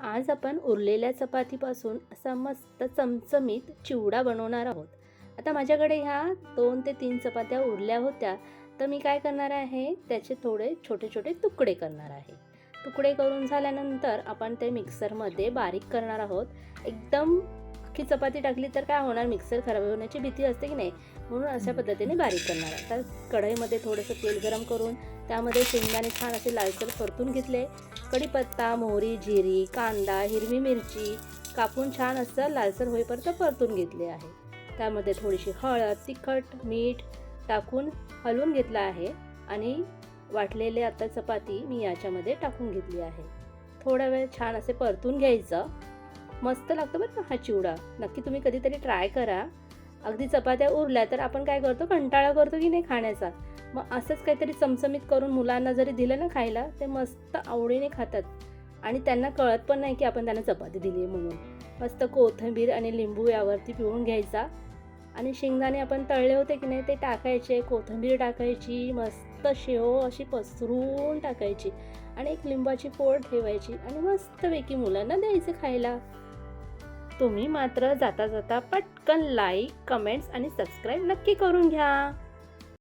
आज आपण उरलेल्या चपातीपासून असा मस्त चमचमीत चिवडा बनवणार आहोत. आता माझ्याकडे ह्या दोन ते तीन चपात्या उरल्या होत्या. तर मी काय करणार आहे त्याचे थोडे छोटे छोटे तुकडे करणार आहे. तुकडे करून झाल्यानंतर आपण ते मिक्सरमध्ये बारीक करणार आहोत. एकदम अख्खी चपाती टाकली तर काय होणार मिक्सर खराब होण्याची भीती असते की नाही? म्हणून अशा पद्धतीने बारीक करणार आहे तर कढईमध्ये थोडंसं तेल गरम करून त्यामध्ये शेंगदाणे छान असे लालसर परतून घेतले. कढीपत्ता मोहरी जिरी कांदा हिरवी मिरची कापून छान असं लालसर होईपर्यंत परतून घेतले आहे. त्यामध्ये थोडीशी हळद तिखट मीठ टाकून हलवून घेतलं आहे आणि वाटलेले आता चपाती मी याच्यामध्ये टाकून घेतली आहे. थोडा वेळ छान असे परतून घ्यायचं. मस्त लागतं बरं का हा चिवडा. नक्की तुम्ही कधीतरी ट्राय करा. अगदी चपात्या उरल्या तर आपण काय करतो? कंटाळा करतो की नाही खाण्याचा. मग असंच काहीतरी चमचमीत करून मुलांना जरी दिलं ना खायला ते मस्त आवडीने खातात. आणि त्यांना कळत पण नाही की आपण त्यांना चपाती दिली आहे म्हणून. मस्त कोथिंबीर आणि लिंबू यावरती पिळून घ्यायचा. आणि शेंगदाणे आपण तळले होते की नाही ते टाकायचे कोथिंबीर टाकायची मस्त शेव अशी पसरून टाकायची. आणि एक लिंबाची फोड ठेवायची आणि मस्तपैकी मुलांना द्यायचं खायला. तुम्ही मात्र जाता जाता पटकन लाईक कमेंट्स आणि सबस्क्राईब नक्की करून घ्या.